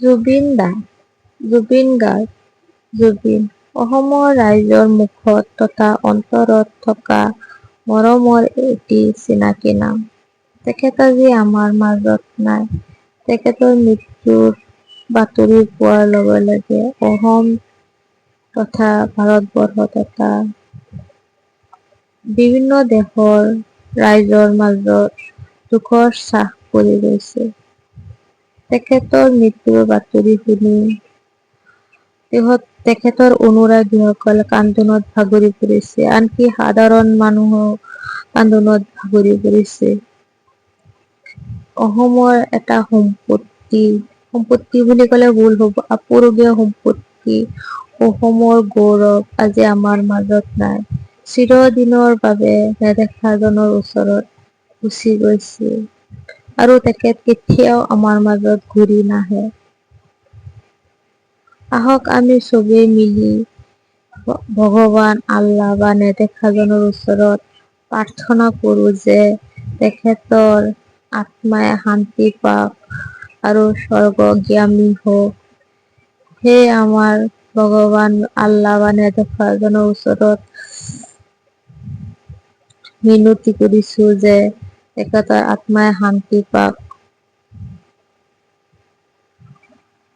জুবিন দা, জুবিন গাৰ্গ জুবিন অসমৰ ৰাইজৰ মুখত তথা অন্তৰত থকা মৰমৰ এটি চিনাকি নাম। তেখেত আজি আমাৰ মাজত নাই, তেখেতৰ মৃত্যুৰ বাতৰি পোৱাৰ লগে লগে অসম তথা ভাৰতবৰ্ষ তথা বিভিন্ন দেশৰ ৰাইজৰ মাজত দুখৰ ছাঁ পৰি গৈছে। তেখেতৰ মৃত্যুৰ বাতৰি শুনি তেখত তেখেতৰ অনুৰাগীসকল কান্দোনত ভাগৰি পৰিছে। আনকি সাধাৰণ মানুহো কান্দোনত ভাগৰি পৰিছে। অসমৰ এটা সম্পত্তি সম্পত্তি বুলি ক'লে ভুল হ'ব আপুৰুগীয়া সম্পত্তি অসমৰ গৌৰৱ আজি আমাৰ মাজত নাই। চিৰদিনৰ বাবে নেদেখাজনৰ ওচৰত গুচি গৈছে। আৰু তেখেত কেতিয়াও আমাৰ মাজত ঘূৰি নাহে। আহক আমি চবেই মিলি ভগৱান আল্লাহ বা নেদেখাজনৰ ওচৰত প্ৰাৰ্থনা কৰো যে তেখেতৰ আত্মাই শান্তি পাওক আৰু স্বৰ্গগামী হওক। সেয়ে আমাৰ ভগৱান আল্লাহ বা নেদেখাজনৰ ওচৰত মিনতি কৰিছো যে তেখেতৰ আত্মাই শান্তি পাওক